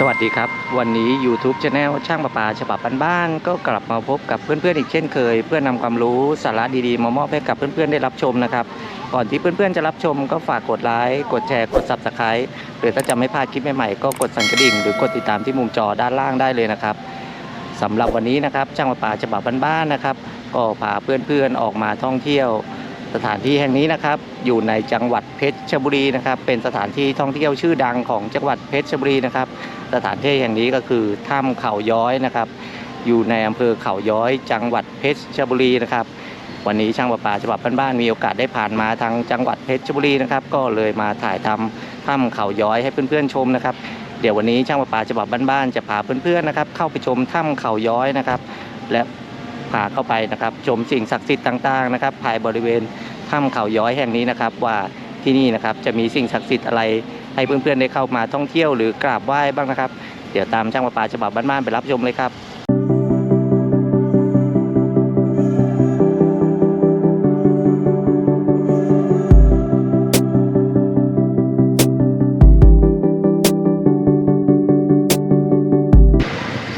สวัสดีครับ วันนี้ YouTube c h anel ช่างประปาฉบับบ้านๆก็กลับมาพบกับเพื่อนๆอีกเช่นเคย เพื่อนำความรู้สาระดีๆ มามอบให้กับเพื่อนๆได้รับชมนะครับ ก่อนที่เพื่อนๆจะรับชมก็ฝากกดไลค์กดแชร์กด Subscribe หรือถ้าจะไม่พลาดคลิปใหม่ๆก็กดสั่นกระดิ่ง หรือกดติดตามที่มุมจอด้านล่างได้เลยนะครับสำหรับวันนี้นะครับช่างประปาฉบับบ้านๆนะครับ ก็พาเพื่อนๆออกมาท่องเที่ยว สถานที่แห่งนี้นะครับ อยู่ในจังหวัดเพชรบุรีนะครับ เป็นสถานที่ท่องเที่ยวชื่อดังของจังหวัดเพชรบุรีนะครับ สถานที่แห่งนี้ก็คือถ้ำเขาย้อยนะครับ อยู่ในอำเภอเขาย้อย จังหวัดเพชรบุรีนะครับ วันนี้ช่างประปาฉบับบ้านๆมีโอกาสได้ผ่านมาทางจังหวัดเพชรบุรีนะครับ ก็เลยมาถ่ายทำถ้ำเขาย้อยให้เพื่อนๆชมนะครับ เดี๋ยววันนี้ช่างประปาฉบับบ้านๆจะพาเพื่อนๆนะครับ เข้าไปชมถ้ำเขาย้อยนะครับ และพาเข้าไปนะครับ ชมสิ่งศักดิ์สิทธิ์ต่างๆนะครับภายบริเวณถ้ำเขาย้อยแห่งนี้นะครับว่าที่นี่นะครับจะมีสิ่งศักดิ์สิทธิ์อะไร ให้เพื่อนๆได้เข้ามาท่องเที่ยวหรือกราบไหว้บ้างนะครับ เดี๋ยวตามช่างประปาฉบับบ้านๆไปรับชมเลยครับ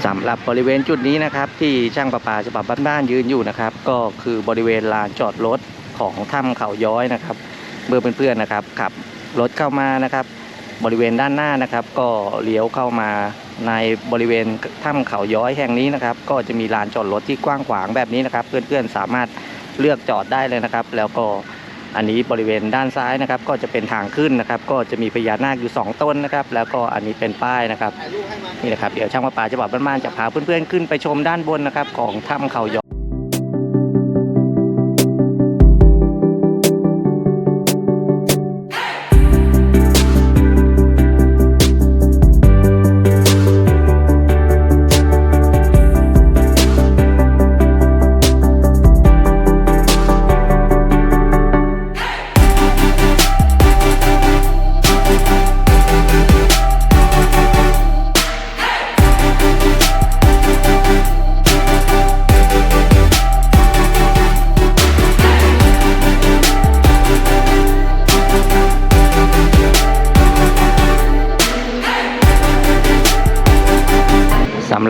สำหรับบริเวณจุดนี้นะครับ ที่ช่างประปาฉบับบ้านๆยืนอยู่นะครับ ก็คือบริเวณลานจอดรถของถ้ำเขาย้อยนะครับเมื่อเพื่อนๆนะครับขับรถเข้ามานะครับ บริเวณด้านหน้านะครับ ก็เลี้ยวเข้ามาในบริเวณถ้ำเขาย้อยแห่งนี้นะครับ ก็จะมีลานจอดรถที่กว้างขวางแบบนี้นะครับ เพื่อนๆสามารถเลือกจอดได้เลยนะครับ แล้วก็อันนี้บริเวณด้านซ้ายนะครับ ก็จะเป็นทางขึ้นนะครับ ก็จะมีพญานาคอยู่สองต้นนะครับ แล้วก็อันนี้เป็นป้ายนะครับนี่นะครับเดี๋ยวช่างประปาจะบอกบ้านๆจะพาเพื่อนๆขึ้นไปชมด้านบนนะครับ ของถ้ำเขาย้อย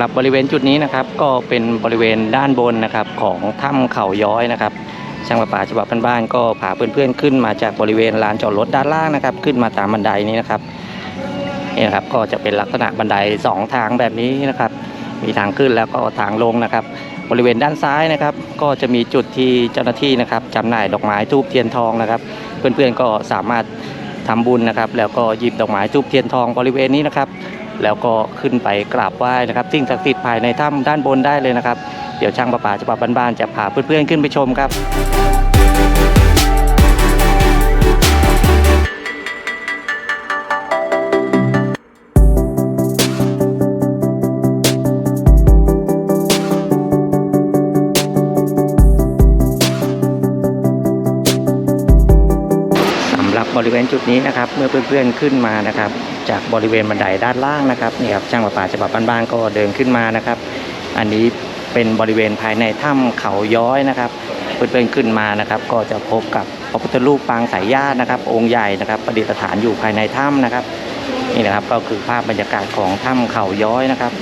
สำหรับบริเวณจุดนี้นะครับก็เป็นบริเวณด้านบนนะครับของถ้ำเขาย้อยนะครับช่างประปาฉบับบ้านๆก็พาเพื่อนๆขึ้นมาจากบริเวณลานจอดรถด้านล่างนะครับ ขึ้นมาตามบันไดนี้นะครับนี่นะครับก็จะเป็นลักษณะบันไดสองทางแบบนี้นะครับ มีทางขึ้นแล้วก็ทางลงนะครับ บริเวณด้านซ้ายนะครับ ก็จะมีจุดที่เจ้าหน้าที่นะครับจำหน่ายดอกไม้ทูบเทียนทองนะครับ เพื่อนๆก็สามารถทำบุญนะครับ แล้วก็หยิบดอกไม้ทูบเทียนทองบริเวณนี้นะครับ แล้วก็ขึ้นไปกราบไหว้นะครับสิ่งศักดิ์สิทธิ์ภายในถ้ำด้านบนได้เลยนะครับ เดี๋ยวช่างประปาฉบับบ้านๆจะพาเพื่อนๆขึ้นไปชมครับ วณจุดนี้นะครับเมื่อเพื่อนๆขึ้นมานะครับ จากบริเวณบันไดด้านล่างนะครับนี่ครับช่างประปาฉบับบ้านๆก็เดินขึ้นมานะครับ อันนี้เป็นบริเวณภายในถ้ำเขาย้อยนะครับเพื่อนๆขึ้นมานะครับ ก็จะพบกับพระพุทธรูปปางสายญาตินะครับ องค์ใหญ่นะครับ ประดิษฐานอยู่ภายในถ้ำนะครับนี่นะครับก็คือภาพบรรยากาศของถ้ำเขาย้อยนะครับ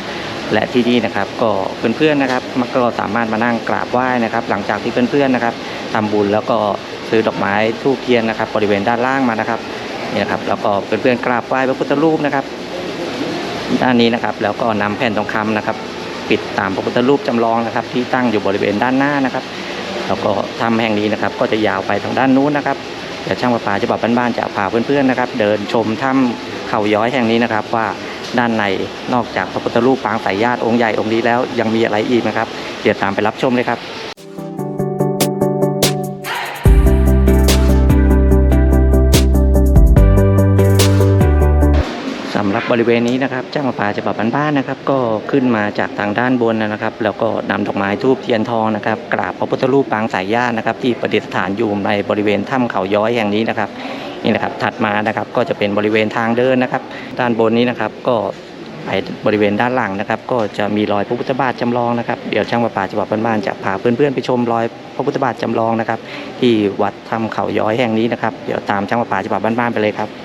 และที่นี่นะครับก็เพื่อนๆนะครับมันก็สามารถมานั่งกราบไหว้นะครับ หลังจากที่เพื่อนๆนะครับ ทำบุญแล้วก็ซื้อดอกไม้ทูบเทียนนะครับ บริเวณด้านล่างมานะครับนี่นะครับ แล้วก็เพื่อนๆกราบไหว้พระพุทธรูปนะครับ ด้านนี้นะครับ แล้วก็นำแผ่นทองคำนะครับ ปิดตามพระพุทธรูปจำลองนะครับ ที่ตั้งอยู่บริเวณด้านหน้านะครับแล้วก็ถ้ำแห่งนี้นะครับ ก็จะยาวไปทางด้านนู้นนะครับเดี๋ยวช่างประปาจะบอกบ้านๆจะพาเพื่อนๆนะครับ เดินชมถ้ำเขาย้อยแห่งนี้นะครับ ว่าด้านในนอกจากพระพุทธรูปปางสายญาติองค์ใหญ่องค์นี้แล้วยังมีอะไรอีกนะครับ เดี๋ยวตามไปรับชมเลยครับ บริเวณนี้นะครับเจ้ามาป่าฉบับบ้านๆนะครับ ก็ขึ้นมาจากทางด้านบนนะครับ แล้วก็นำดอกไม้ทูบเทียนทองนะครับกราบพระพุทธรูปปางสายญาตินะครับ ที่ประดิษฐานอยู่ในบริเวณถ้ำเขาย้อยแห่งนี้นะครับนี่นะครับถัดมานะครับก็จะเป็นบริเวณทางเดินนะครับ ด้านบนนี้นะครับก็ไปบริเวณด้านหลังนะครับ ก็จะมีรอยพระพุทธบาทจำลองนะครับเดี๋ยวช่างประปาฉบับบ้านๆจะพาเพื่อนๆไปชมรอยพระพุทธบาทจำลองนะครับ ที่วัดถ้ำเขาย้อยแห่งนี้นะครับ เดี๋ยวตามช่างประปาฉบับบ้านๆไปเลยครับ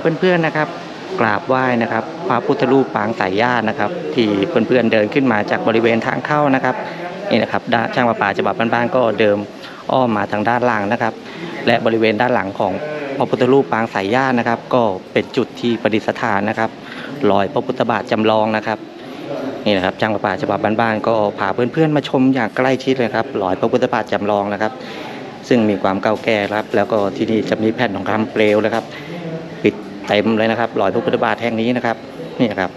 เพื่อนๆนะครับ กราบไหว้นะครับ พระพุทธรูปปางสายญาตินะครับ ที่เพื่อนๆเดินขึ้นมาจากบริเวณทางเข้านะครับนี่นะครับช่างประปาฉบับบ้านๆก็เดิมอ้อมมาทางด้านหลังนะครับ และบริเวณด้านหลังของพระพุทธรูปปางสายญาตินะครับ ก็เป็นจุดที่ประดิษฐานนะครับรอยพระพุทธบาทจำลองนะครับนี่นะครับช่างประปาฉบับบ้านๆก็พาเพื่อนๆมาชมอย่างใกล้ชิดเลยครับรอยพระพุทธบาทจำลองนะครับ ซึ่งมีความเก่าแก่ครับ แล้วก็ที่นี่จะมีแผ่นทองคำเปลวนะครับ เต็มเลยนะครับรอยพระพุทธบาทแห่งนี้นะครับนี่ครับ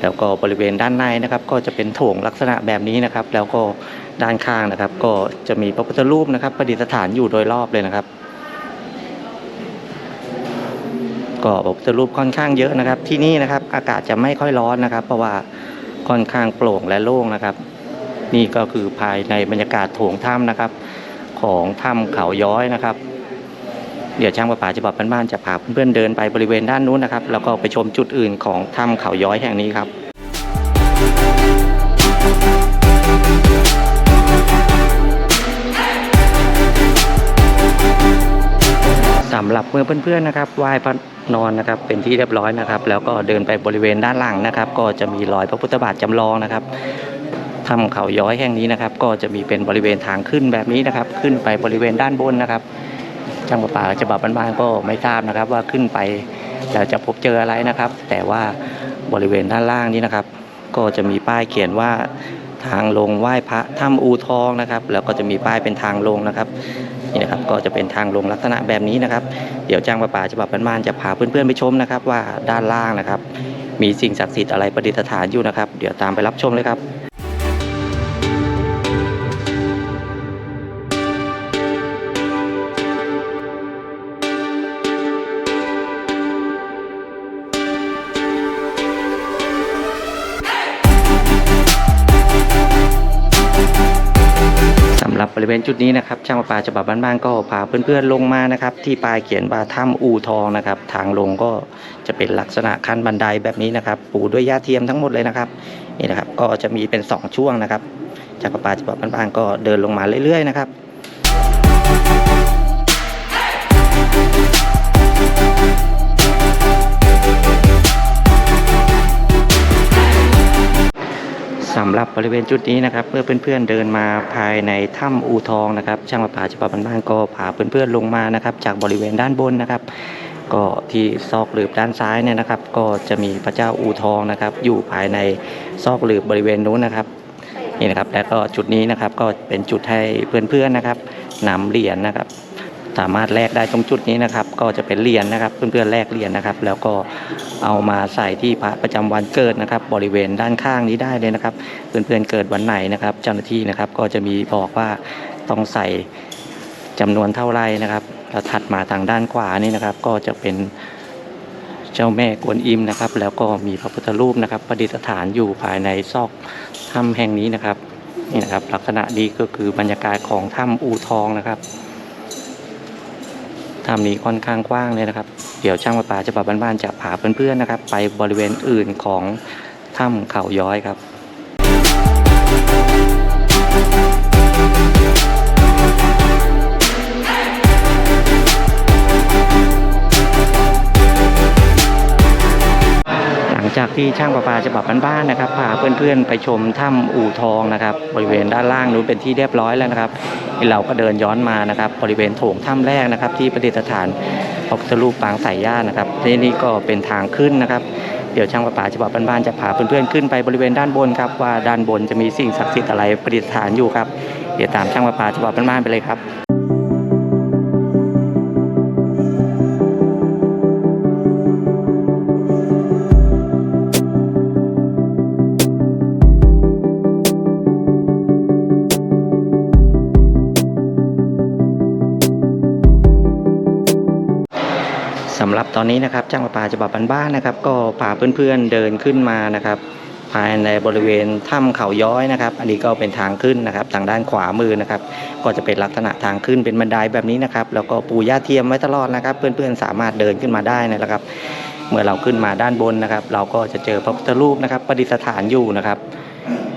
แล้วก็บริเวณด้านในนะครับ ก็จะเป็นโถงลักษณะแบบนี้นะครับ แล้วก็ด้านข้างนะครับ ก็จะมีพระพุทธรูปนะครับประดิษฐานอยู่โดยรอบเลยนะครับ ก็พระพุทธรูปค่อนข้างเยอะนะครับ ที่นี่นะครับอากาศจะไม่ค่อยร้อนนะครับ เพราะว่าค่อนข้างโปร่งและโล่งนะครับ นี่ก็คือภายในบรรยากาศโถงถ้ำนะครับ ของถ้ำเขาย้อยนะครับ เดี๋ยวช่างประปาฉบับบ้านๆจะพาเพื่อนๆเดินไปบริเวณด้านนู้นนะครับ แล้วก็ไปชมจุดอื่นของถ้ำเขาย้อยแห่งนี้ครับสำหรับเมื่อเพื่อนๆนะครับไหว้พระนอนนะครับเป็นที่เรียบร้อยนะครับ แล้วก็เดินไปบริเวณด้านหลังนะครับ ก็จะมีรอยพระพุทธบาทจำลองนะครับถ้ำเขาย้อยแห่งนี้นะครับ ก็จะมีเป็นบริเวณทางขึ้นแบบนี้นะครับ ขึ้นไปบริเวณด้านบนนะครับ ช่างประปาฉบับบ้านๆก็ไม่ทราบนะครับ ว่าขึ้นไปแล้วจะพบเจออะไรนะครับ แต่ว่าบริเวณด้านล่างนี้นะครับ ก็จะมีป้ายเขียนว่าทางลงไหว้พระถ้ำอูทองนะครับ แล้วก็จะมีป้ายเป็นทางลงนะครับนี่นะครับก็จะเป็นทางลงลักษณะแบบนี้นะครับ เดี๋ยวจ้างประปาฉบับบ้านๆจะพาเพื่อนๆไปชมนะครับ ว่าด้านล่างนะครับ มีสิ่งศักดิ์สิทธิ์อะไรประดิษฐานอยู่นะครับ เดี๋ยวตามไปรับชมเลยครับ เวณจุดนี้นะครับช่างประปาฉบับบ้านๆก็พาเพื่อนๆลงมานะครับ ที่ปลายเขียนว่าถ้ำอู่ทองนะครับ ทางลงก็จะเป็นลักษณะขั้นบันไดแบบนี้นะครับ ปูด้วยหญ้าเทียมทั้งหมดเลยนะครับนี่นะครับก็จะมีเป็น 2 ช่วงนะครับช่างประปาฉบับบ้านๆก็เดินลงมาเรื่อยๆนะครับ สำหรับบริเวณจุดนี้นะครับเมื่อเพื่อนๆเดินมาภายในถ้ำอูทองนะครับ ช่างประปาฉบับบ้านๆก็พาเพื่อนๆลงมานะครับ จากบริเวณด้านบนนะครับก็ที่ซอกหลืบด้านซ้ายเนี่ยนะครับ ก็จะมีพระเจ้าอูทองนะครับ อยู่ภายในซอกหลืบบริเวณนู้นนะครับนี่นะครับ แล้วก็จุดนี้นะครับก็เป็นจุดให้เพื่อนๆนะครับนำเหรียญนะครับ สามารถแลกได้ตรงจุดนี้นะครับ ก็จะเป็นเหรียญนะครับ เพื่อนๆแลกเหรียญนะครับ แล้วก็เอามาใส่ที่พระประจำวันเกิดนะครับ บริเวณด้านข้างนี้ได้เลยนะครับ เพื่อนๆเกิดวันไหนนะครับ เจ้าหน้าที่นะครับ ก็จะมีบอกว่าต้องใส่จำนวนเท่าไรนะครับแล้วถัดมาทางด้านขวานี่นะครับ ก็จะเป็นเจ้าแม่กวนอิมนะครับ แล้วก็มีพระพุทธรูปนะครับ ประดิษฐานอยู่ภายในซอกถ้ำแห่งนี้นะครับนี่นะครับ ลักษณะดีก็คือบรรยากาศของถ้ำอูทองนะครับ ถ้ำนี้ค่อนข้างกว้างเลยนะครับ เดี๋ยวช่างประปาจะปาบ้านๆจะพาเพื่อนๆนะครับ ไปบริเวณอื่นของถ้ำเขาย้อยครับหลังจากที่ช่างประปาฉบับบ้านๆนะครับพาเพื่อนๆไปชมถ้ำอู่ทองนะครับ บริเวณด้านล่างนู้นเป็นที่เรียบร้อยแล้วนะครับ เราก็เดินย้อนมานะครับบริเวณโถงถ้ำแรกนะครับ ที่ประดิษฐานพระพุทธรูปปางสายญาตินะครับที่นี่ก็เป็นทางขึ้นนะครับเดี๋ยวช่างประปาฉบับบ้านๆจะพาเพื่อนๆขึ้นไปบริเวณด้านบนครับว่าด้านบนจะมีสิ่งศักดิ์สิทธิ์อะไรประดิษฐานอยู่ครับเดี๋ยวตามช่างประปาฉบับบ้านๆไปเลยครับ อนนี้นะครับจ้างประปาฉบับบ้านๆนะครับ ก็พาเพื่อนๆเดินขึ้นมานะครับ ภายในบริเวณถ้ำเขาย้อยนะครับ อันนี้ก็เป็นทางขึ้นนะครับ ทางด้านขวามือนะครับ ก็จะเป็นลักษณะทางขึ้นเป็นบันไดแบบนี้นะครับ แล้วก็ปูหญ้าเทียมไว้ตลอดนะครับ เพื่อนๆสามารถเดินขึ้นมาได้นะครับ เมื่อเราขึ้นมาด้านบนนะครับ เราก็จะเจอพระพุทธรูปนะครับประดิษฐานอยู่นะครับ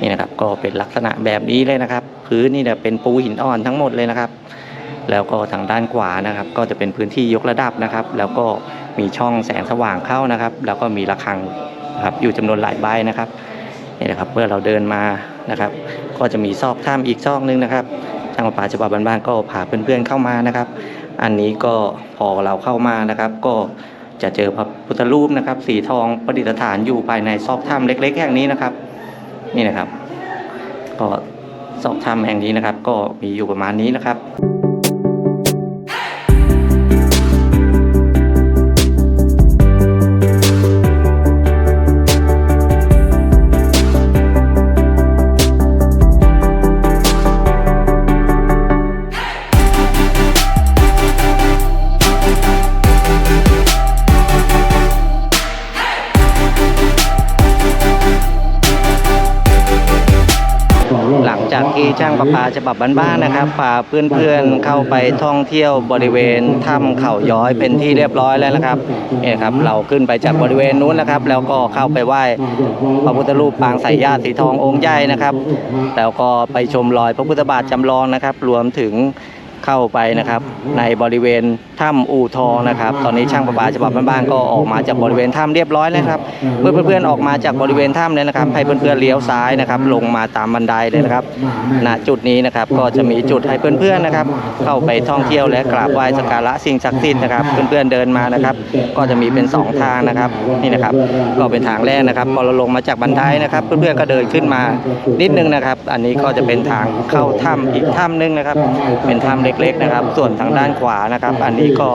นี่นะครับก็เป็นลักษณะแบบนี้เลยนะครับ พื้นนี่เนี่ยเป็นปูหินอ่อนทั้งหมดเลยนะครับ แล้วก็ทางด้านขวานะครับ ก็จะเป็นพื้นที่ยกระดับนะครับ แล้วก็มีช่องแสงสว่างเข้านะครับ แล้วก็มีระฆังครับอยู่จำนวนหลายใบนะครับนี่นะครับเมื่อเราเดินมานะครับ ก็จะมีซอกถ้ำอีกซอกหนึงนะครับช่างประปาฉบับบ้านๆก็พาเพื่อนๆเข้ามานะครับ อันนี้ก็พอเราเข้ามานะครับ ก็จะเจอพระพุทธรูปนะครับ สีทองประดิษฐานอยู่ภายในซอกถ้ำเล็ก ๆ แห่งนี้นะครับ นี่นะครับ ก็ซอกถ้ำแห่งนี้นะครับ ก็มีอยู่ประมาณนี้นะครับ ที่จ้างประปาฉบับบ้านๆนะครับพาเพื่อนๆเข้าไปท่องเที่ยวบริเวณถ้ำเขาย้อยเป็นที่เรียบร้อยแล้วนะครับเนี่ยครับเราขึ้นไปจากบริเวณนู้นนะครับ แล้วก็เข้าไปไหว้พระพุทธรูปปางสายญาติสีทององค์ใหญ่นะครับ แล้วก็ไปชมรอยพระพุทธบาทจำลองนะครับ รวมถึง เข้าไปนะครับ ในบริเวณถ้ำอู่ทองนะครับ ตอนนี้ช่างประปาฉบับบ้านๆก็ออกมาจากบริเวณถ้ำเรียบร้อยแล้วครับเพื่อนเพื่อนๆออกมาจากบริเวณถ้ำเลยนะครับ ให้เพื่อนๆเลี้ยวซ้ายนะครับ ลงมาตามบันไดเลยนะครับณจุดนี้นะครับก็จะมีจุดให้เพื่อนๆนะครับ เข้าไปท่องเที่ยวและกราบไหว้สักการะสิ่งศักดิ์สิทธิ์นะครับเพื่อนๆเดินมานะครับ ก็จะมีเป็นสองทางนะครับนี่นะครับก็เป็นทางแรกนะครับพอเราลงมาจากบันไดนะครับ เพื่อนๆก็เดินขึ้นมานิดนึงนะครับ อันนี้ก็จะเป็นทางเข้าถ้ำอีกถ้ำนึงนะครับ เป็นถ้ำเล็กๆนะครับ ส่วนทางด้านขวานะครับ อันนี้ก็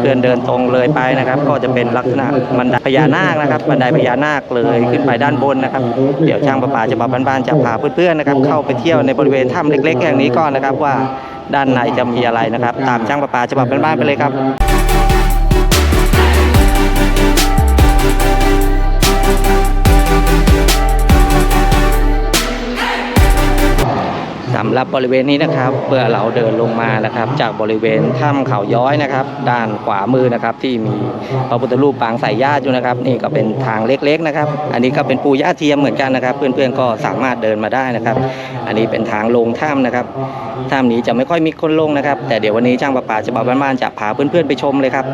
เพื่อนๆเดินตรงเลยไปนะครับ ก็จะเป็นลักษณะบันไดพญานาคนะครับ บันไดพญานาคเลยขึ้นไปด้านบนนะครับ เดี๋ยวช่างประปาจะมาบ้านๆจะพาเพื่อนๆนะครับ เข้าไปเที่ยวในบริเวณถ้ำเล็ก ๆ แห่งนี้ก่อนนะครับว่าด้านในจะมีอะไรนะครับ ตามช่างประปาจะมาบ้านๆไปเลยครับ สำหรับบริเวณนี้นะครับเมื่อเราเดินลงมานะครับ จากบริเวณถ้ำเขาย้อยนะครับ ด้านขวามือนะครับที่มีพระพุทธรูปปางสายญาติอยู่นะครับ นี่ก็เป็นทางเล็กๆนะครับ อันนี้ก็เป็นปูย่าเทียมเหมือนกันนะครับ เพื่อนๆก็สามารถเดินมาได้นะครับ อันนี้เป็นทางลงถ้ำนะครับถ้ำนี้จะไม่ค่อยมีคนลงนะครับ แต่เดี๋ยววันนี้จ้างประปาจะบอกบ้านๆจะพาเพื่อนๆไปชมเลยครับ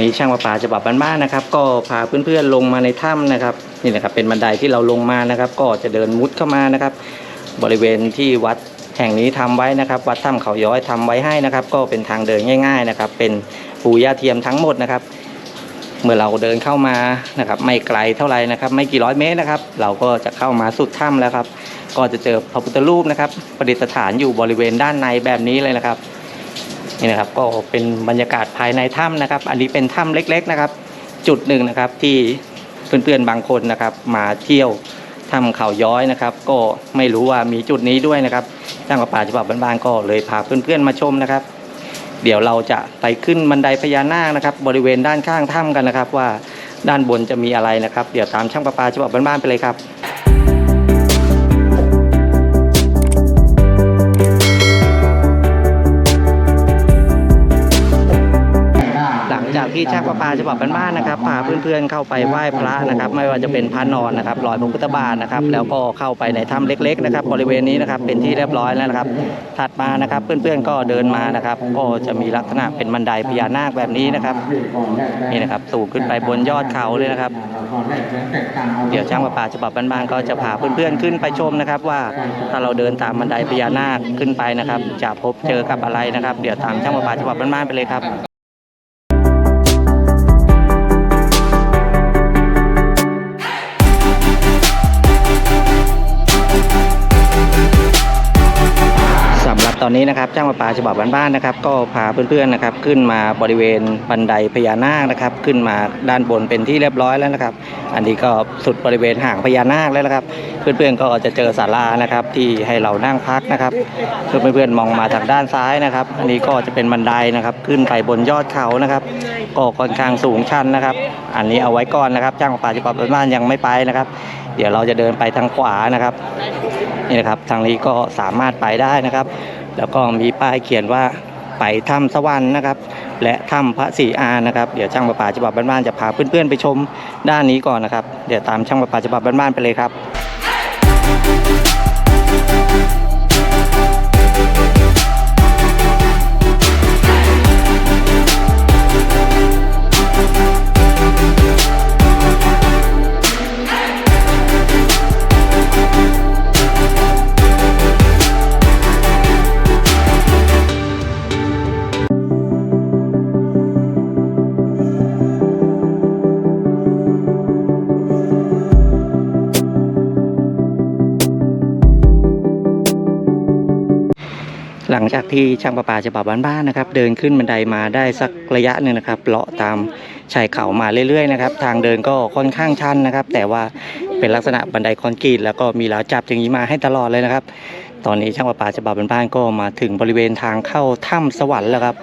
นี้ช่างประปาฉบับบ้านๆนะครับ ก็พาเพื่อนๆลงมาในถ้ำนะครับนี่นะครับเป็นบันไดที่เราลงมานะครับ ก็จะเดินมุดเข้ามานะครับ บริเวณที่วัดแห่งนี้ทำไว้นะครับ วัดถ้ำเขาย้อยทำไว้ให้นะครับ ก็เป็นทางเดินง่าย ๆนะครับ เป็นปูย่าเทียมทั้งหมดนะครับ เมื่อเราเดินเข้ามานะครับ ไม่ไกลเท่าไหร่นะครับ ไม่กี่ร้อยเมตรนะครับ เราก็จะเข้ามาสุดถ้ำแล้วครับ ก็จะเจอพระพุทธรูปนะครับ ประดิษฐานอยู่บริเวณด้านในแบบนี้เลยนะครับ นี่นะครับก็เป็นบรรยากาศภายในถ้ำนะครับ อันนี้เป็นถ้ำเล็ก ๆนะครับ จุดหนึ่งนะครับที่เพื่อนๆบางคนนะครับ มาเที่ยวถ้ำเขาย้อยนะครับ ก็ไม่รู้ว่ามีจุดนี้ด้วยนะครับจ้างประปาฉบับบ้านๆก็เลยพาเพื่อนๆมาชมนะครับ เดี๋ยวเราจะไปขึ้นบันไดพญานาคนะครับ บริเวณด้านข้างถ้ำกันนะครับ ว่าด้านบนจะมีอะไรนะครับ เดี๋ยวตามช่างประปาฉบับบ้านๆไปเลยครับ ที่ช่างประปาฉบับบ้านๆนะครับพาเพื่อนๆเข้าไปไหว้พระนะครับ ไม่ว่าจะเป็นพระนอนนะครับรอยพระพุทธบาทนะครับ แล้วก็เข้าไปในถ้ำเล็ก ๆ นะครับ บริเวณนี้นะครับเป็นที่เรียบร้อยแล้วนะครับ ถัดมานะครับเพื่อนๆก็เดินมานะครับ ก็จะมีลักษณะเป็นบันไดพญานาคแบบนี้นะครับนี่นะครับสูงขึ้นไปบนยอดเขาเลยนะครับ เดี๋ยวช่างประปาฉบับบ้านๆก็จะพาเพื่อนๆขึ้นไปชมนะครับว่าถ้าเราเดินตามบันไดพญานาคขึ้นไปนะครับ จะพบเจอกับอะไรนะครับ เดี๋ยวตามช่างประปาฉบับบ้านๆไปเลยครับ ตอนนี้นะครับจ้างประปาฉบับบ้านๆนะครับ ก็พาเพื่อนๆนะครับ ขึ้นมาบริเวณบันไดพญานาคนะครับ ขึ้นมาด้านบนเป็นที่เรียบร้อยแล้วนะครับ อันนี้ก็สุดบริเวณห่างพญานาคแล้วนะครับ เพื่อนๆก็จะเจอศาลานะครับ ที่ให้เรานั่งพักนะครับเพื่อนๆมองมาทางด้านซ้ายนะครับ อันนี้ก็จะเป็นบันไดนะครับ ขึ้นไปบนยอดเขานะครับ ก็ค่อนข้างสูงชันนะครับ อันนี้เอาไว้ก่อนนะครับ จ้างประปาฉบับบ้านๆยังไม่ไปนะครับ เดี๋ยวเราจะเดินไปทางขวานะครับนี่นะครับทางนี้ก็สามารถไปได้นะครับ แล้วก็มีป้ายเขียนว่าไปถ้ำสวรรค์นะครับ และถ้ำพระศรีอานนะครับ เดี๋ยวช่างประปาฉบับบ้านๆจะพาเพื่อนๆไปชมด้านนี้ก่อนนะครับ เดี๋ยวตามช่างประปาฉบับบ้านๆไปเลยครับ ลังจากที่ช่างประปาฉบับบ้านๆนะครับ เดินขึ้นบันไดมาได้สักระยะหนึ่งนะครับเลาะตามชายเขามาเรื่อยๆนะครับ ทางเดินก็ค่อนข้างชันนะครับ แต่ว่าเป็นลักษณะบันไดคอนกรีตแล้วก็มีราวจับอย่างนี้มาให้ตลอดเลยนะครับ ตอนนี้ช่างประปาฉบับบ้านๆก็มาถึงบริเวณทางเข้าถ้ำสวรรค์แล้วครับ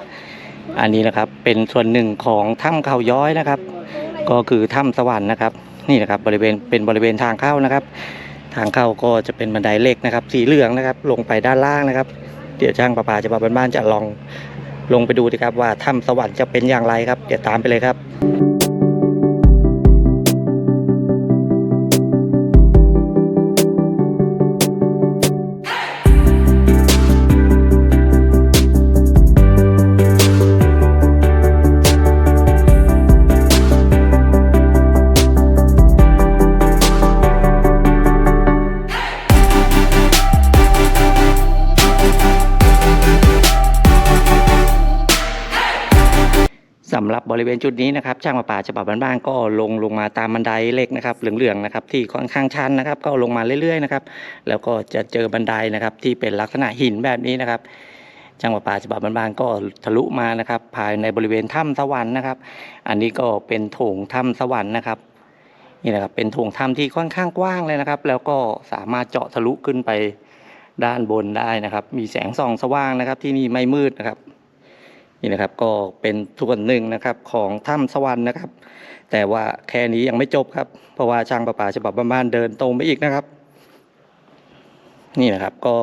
อันนี้นะครับเป็นส่วนหนึ่งของถ้ำเขาย้อยนะครับ ก็คือถ้ำสวรรค์นะครับ นี่นะครับบริเวณเป็นบริเวณทางเข้านะครับ ทางเข้าก็จะเป็นบันไดเล็กนะครับ สีเหลืองนะครับ ลงไปด้านล่างนะครับ เดี๋ยวช่างประปาจะมาบ้านๆจะลองลงไปดูดีครับว่าถ้ำสวรรค์จะเป็นอย่างไรครับ เดี๋ยวตามไปเลยครับ บริเวณจุดนี้นะครับช่างประปาฉบับบ้านๆก็ลงลงมาตามบันไดเล็กนะครับเหลืองๆนะครับที่ค่อนข้างชันนะครับ ก็ลงมาเรื่อยๆนะครับแล้วก็จะเจอบันไดนะครับที่เป็นลักษณะหินแบบนี้นะครับช่างประปาฉบับบ้านๆก็ทะลุมานะครับ ภายในบริเวณถ้ำสวรรค์นะครับ อันนี้ก็เป็นโถงถ้ำสวรรค์นะครับนี่นะครับเป็นโถงถ้ำที่ค่อนข้างกว้างเลยนะครับ แล้วก็สามารถเจาะทะลุขึ้นไปด้านบนได้นะครับ มีแสงส่องสว่างนะครับ ที่นี่ไม่มืดนะครับ นี่นะครับก็เป็นส่วนหนึ่งนะครับของถ้ำสวรรค์นะครับ แต่ว่าแค่นี้ยังไม่จบครับ เพราะว่าช่างประปาฉบับบ้านๆเดินตรงไปอีกนะครับ นี่นะครับก็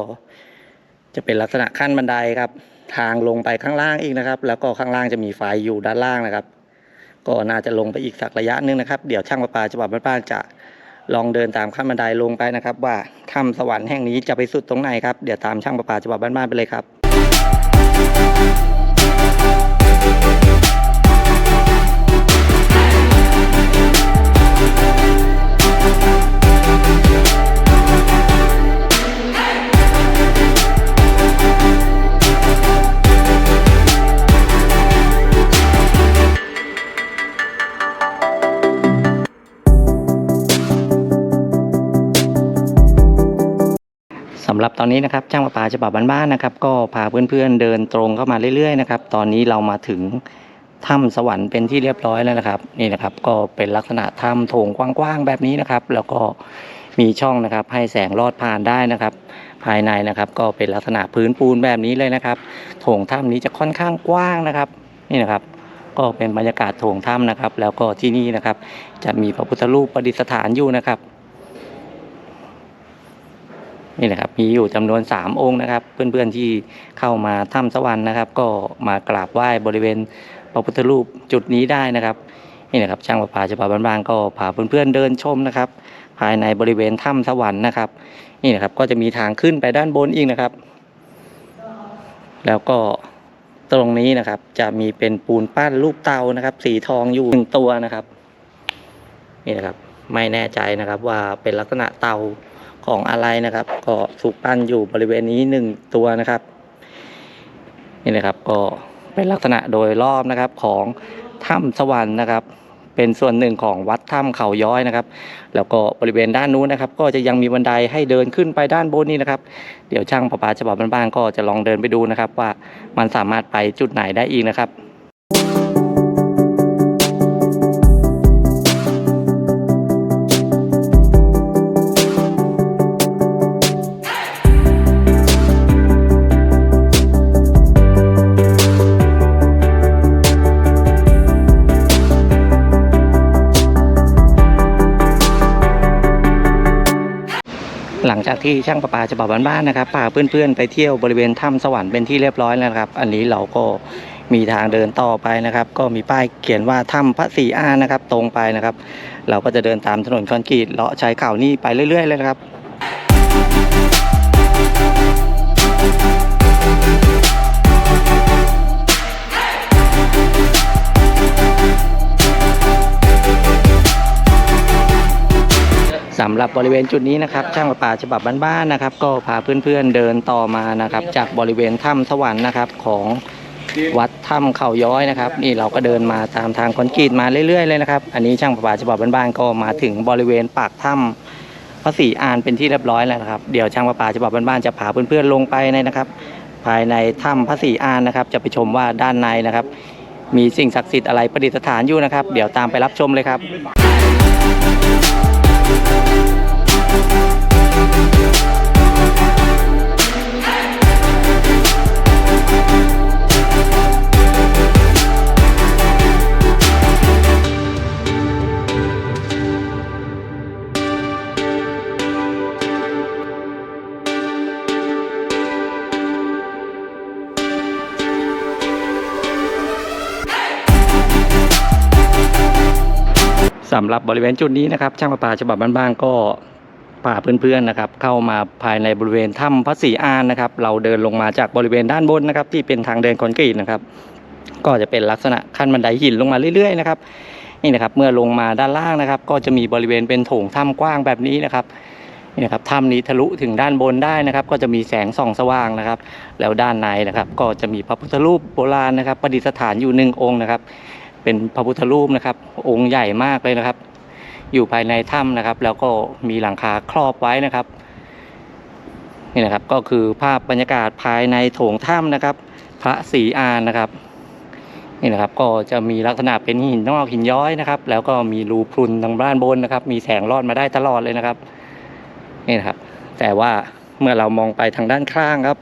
จะเป็นลักษณะขั้นบันไดครับ ทางลงไปข้างล่างอีกนะครับ แล้วก็ข้างล่างจะมีไฟอยู่ด้านล่างนะครับ ก็น่าจะลงไปอีกสักระยะหนึงนะครับ เดี๋ยวช่างประปาฉบับบ้านๆจะลองเดินตามขั้นบันไดลงไปนะครับ ว่าถ้ำสวรรค์แห่งนี้จะไปสุดตรงไหนครับเดี๋ยวตามช่างประปาฉบับบ้านๆไปเลยครับ หรับตอนนี้นะครับจ้างประปาฉบับบ้านๆนะครับ ก็พาเพื่อนๆเดินตรงเข้ามาเรื่อยๆนะครับตอนนี้เรามาถึงถ้ำสวรรค์เป็นที่เรียบร้อยแล้วนะครับ นี่นะครับ ก็เป็นลักษณะถ้ำโถงกว้างๆแบบนี้นะครับ แล้วก็มีช่องนะครับ ให้แสงลอดผ่านได้นะครับ ภายในนะครับ ก็เป็นลักษณะพื้นปูนแบบนี้เลยนะครับโถงถ้ำนี้จะค่อนข้างกว้างนะครับ นี่นะครับ ก็เป็นบรรยากาศโถงถ้ำนะครับ แล้วก็ที่นี่นะครับ จะมีพระพุทธรูปประดิษฐานอยู่นะครับ นี่นะครับมีอยู่จำนวน 3 องค์นะครับ เพื่อนๆที่เข้ามาถ้ำสวรรค์นะครับ ก็มากราบไหว้บริเวณพระพุทธรูปจุดนี้ได้นะครับนี่นะครับช่างประปาฉบับบ้านๆก็พาเพื่อนๆเดินชมนะครับ ภายในบริเวณถ้ำสวรรค์นะครับ นี่นะครับก็จะมีทางขึ้นไปด้านบนอีกนะครับ แล้วก็ตรงนี้นะครับ จะมีเป็นปูนปั้นรูปเตานะครับ สีทองอยู่หนึ่งตัวนะครับ นี่นะครับ ไม่แน่ใจนะครับว่าเป็นลักษณะเตา ของอะไรนะครับ ก็ถูกปั้นอยู่บริเวณนี้หนึ่งตัวนะครับ นี่นะครับก็เป็นลักษณะโดยรอบนะครับของถ้ำสวรรค์นะครับ เป็นส่วนหนึ่งของวัดถ้ำเขาย้อยนะครับ แล้วก็บริเวณด้านนู้นนะครับ ก็จะยังมีบันไดให้เดินขึ้นไปด้านบนนี้นะครับ เดี๋ยวช่างประปาฉบับบ้านๆก็จะลองเดินไปดูนะครับ ว่ามันสามารถไปจุดไหนได้อีกนะครับ หลังจากที่ช่างประปาฉบับบ้านๆนะครับพาเพื่อนๆไปเที่ยวบริเวณถ้ำสวรรค์เป็นที่เรียบร้อยแล้วนะครับ อันนี้เราก็มีทางเดินต่อไปนะครับ ก็มีป้ายเขียนว่าถ้ำพระศรีอานะครับ ตรงไปนะครับ เราก็จะเดินตามถนนคอนกรีตเลาะชายเขานี่ไปเรื่อยๆเลยนะครับ สำหรับบริเวณจุดนี้นะครับ ช่างประปาฉบับบ้านๆนะครับ ก็พาเพื่อนๆเดินต่อมานะครับ จากบริเวณถ้ำสวรรค์นะครับของวัดถ้ำเขาย้อยนะครับ นี่เราก็เดินมาตามทางคอนกรีตมาเรื่อยๆเลยนะครับ อันนี้ช่างประปาฉบับบ้านๆก็มาถึงบริเวณปากถ้ำพระศรีอานเป็นที่เรียบร้อยแล้วนะครับเดี๋ยวช่างประปาฉบับบ้านๆจะพาเพื่อนๆลงไปในนะครับ ภายในถ้ำพระศรีอานนะครับ จะไปชมว่าด้านในนะครับ มีสิ่งศักดิ์สิทธิ์อะไรประดิษฐานอยู่นะครับ เดี๋ยวตามไปรับชมเลยครับ สำหรับบริเวณจุดนี้นะครับช่างประปาฉบับบ้านๆก็ พาเพื่อนๆนะครับเข้ามาภายในบริเวณถ้ำพระศรีอานนะครับ เราเดินลงมาจากบริเวณด้านบนนะครับ ที่เป็นทางเดินคอนกรีตนะครับ ก็จะเป็นลักษณะขั้นบันไดหินลงมาเรื่อยๆนะครับนี่นะครับเมื่อลงมาด้านล่างนะครับ ก็จะมีบริเวณเป็นโถงถ้ำกว้างแบบนี้นะครับนี่นะครับถ้ำนี้ทะลุถึงด้านบนได้นะครับ ก็จะมีแสงส่องสว่างนะครับ แล้วด้านในนะครับ ก็จะมีพระพุทธรูปโบราณนะครับ ประดิษฐานอยู่หนึ่งองค์นะครับ เป็นพระพุทธรูปนะครับ องค์ใหญ่มากเลยนะครับ อยู่ภายในถ้ำนะครับ แล้วก็มีหลังคาครอบไว้นะครับนี่นะครับ ก็คือภาพบรรยากาศภายในโถงถ้ำนะครับ พระศรีอานนะครับนี่นะครับก็จะมีลักษณะเป็นหินนอกหินย้อยนะครับ แล้วก็มีรูพรุนทางด้านบนนะครับ มีแสงรอดมาได้ตลอดเลยนะครับนี่นะครับ แต่ว่าเมื่อเรามองไปทางด้านข้างครับ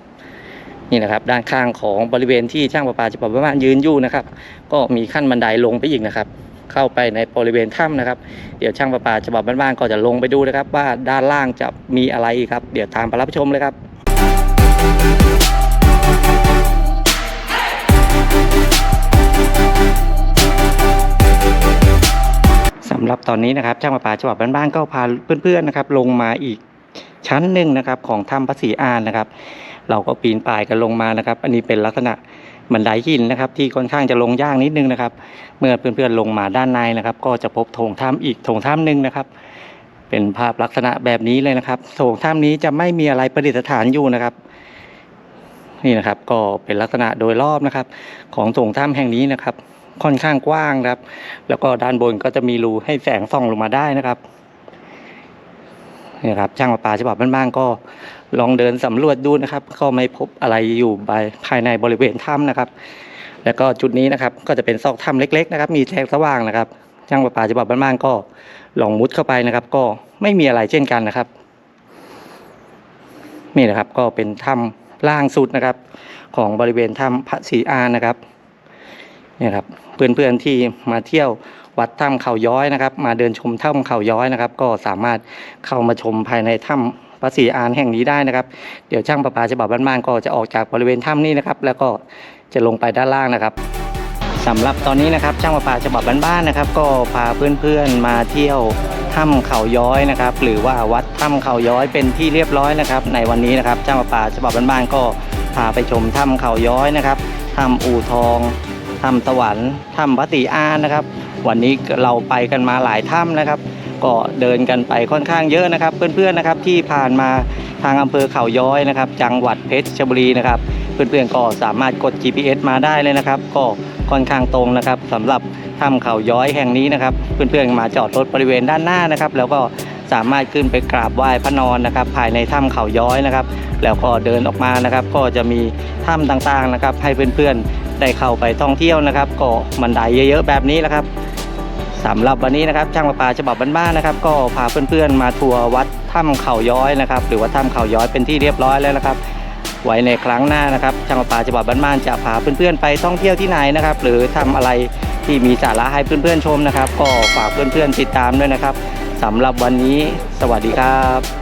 นี่นะครับ ด้านข้างของบริเวณที่ช่างประปาจะประมาณยืนอยู่นะครับ ก็มีขั้นบันไดลงไปอีกนะครับ เข้าไปในบริเวณถ้ำนะครับ เดี๋ยวช่างประปาฉบับบ้านๆก็จะลงไปดูนะครับ ว่าด้านล่างจะมีอะไรครับ เดี๋ยวตามไปรับชมเลยครับสำหรับตอนนี้นะครับช่างประปาฉบับบ้านๆก็พาเพื่อนๆนะครับ ลงมาอีกชั้นหนึ่งนะครับของถ้ำพระศรีอานนะครับ เราก็ปีนป่ายกันลงมานะครับ อันนี้เป็นลักษณะ บันไดหินนะครับ ที่ค่อนข้างจะลงยากนิดนึงนะครับ เมื่อเพื่อนๆลงมาด้านในนะครับ ก็จะพบโถงถ้ำอีกโถงถ้ำหนึ่งนะครับ เป็นภาพลักษณะแบบนี้เลยนะครับโถงถ้ำนี้จะไม่มีอะไรประดิษฐานอยู่นะครับ นี่นะครับก็เป็นลักษณะโดยรอบนะครับ ของโถงถ้ำแห่งนี้นะครับ ค่อนข้างกว้างครับ แล้วก็ด้านบนก็จะมีรูให้แสงส่องลงมาได้นะครับนี่ครับช่างประปาฉบับบ้านๆก็ ลองเดินสำรวจดูนะครับ ก็ไม่พบอะไรอยู่ภายในบริเวณถ้ำนะครับ แล้วก็จุดนี้นะครับก็จะเป็นซอกถ้ำเล็ก ๆ นะครับ มีแสงสว่างนะครับช่างประปาฉบับบ้านๆก็ลองมุดเข้าไปนะครับ ก็ไม่มีอะไรเช่นกันนะครับ นี่นะครับก็เป็นถ้ำล่างสุดนะครับ ของบริเวณถ้ำพระศรีอานนะครับนี่ครับเพื่อนๆที่มาเที่ยววัดถ้ำเขาย้อยนะครับ มาเดินชมถ้ำเขาย้อยนะครับ ก็สามารถเข้ามาชมภายในถ้ำ พระศรีอานแห่งนี้ได้นะครับ เดี๋ยวช่างประปาฉบับบ้านๆก็จะออกจากบริเวณถ้ำนี้นะครับ แล้วก็จะลงไปด้านล่างนะครับสำหรับตอนนี้นะครับช่างประปาฉบับบ้านๆนะครับ ก็พาเพื่อนๆมาเที่ยวถ้ำเขาย้อยนะครับ หรือว่าวัดถ้ำเขาย้อยเป็นที่เรียบร้อยนะครับ ในวันนี้นะครับช่างประปาฉบับบ้านๆก็พาไปชมถ้ำเขาย้อยนะครับถ้ำอู่ทองถ้ำสวรรค์ถ้ำพระศรีอานนะครับ วันนี้เราไปกันมาหลายถ้ำนะครับ ก็เดินกันไปค่อนข้างเยอะนะครับ เพื่อนๆนะครับที่ผ่านมาทางอำเภอเขาย้อยนะครับ จังหวัดเพชรบุรีนะครับ เพื่อนๆก็สามารถกด GPS มาได้เลยนะครับ ก็ค่อนข้างตรงนะครับสำหรับถ้ำเขาย้อยแห่งนี้นะครับ เพื่อนๆมาจอดรถบริเวณด้านหน้านะครับ แล้วก็สามารถขึ้นไปกราบไหว้พระนอนนะครับ ภายในถ้ำเขาย้อยนะครับ แล้วก็เดินออกมานะครับ ก็จะมีถ้ำต่างๆนะครับ ให้เพื่อนๆได้เข้าไปท่องเที่ยวนะครับ ก็บันไดเยอะๆแบบนี้แหละครับ สำหรับวันนี้นะครับช่างประปาฉบับบ้านๆนะครับ ก็พาเพื่อนๆมาทัวร์วัดถ้ำเขาย้อยนะครับ หรือว่าถ้ำเขาย้อยเป็นที่เรียบร้อยแล้วนะครับ ไว้ในครั้งหน้านะครับช่างประปาฉบับบ้านๆจะพาเพื่อนๆไปท่องเที่ยวที่ไหนนะครับ หรือทำอะไรที่มีสาระให้เพื่อนๆชมนะครับ ก็ฝากเพื่อนๆติดตามด้วยนะครับสำหรับวันนี้ สวัสดีครับ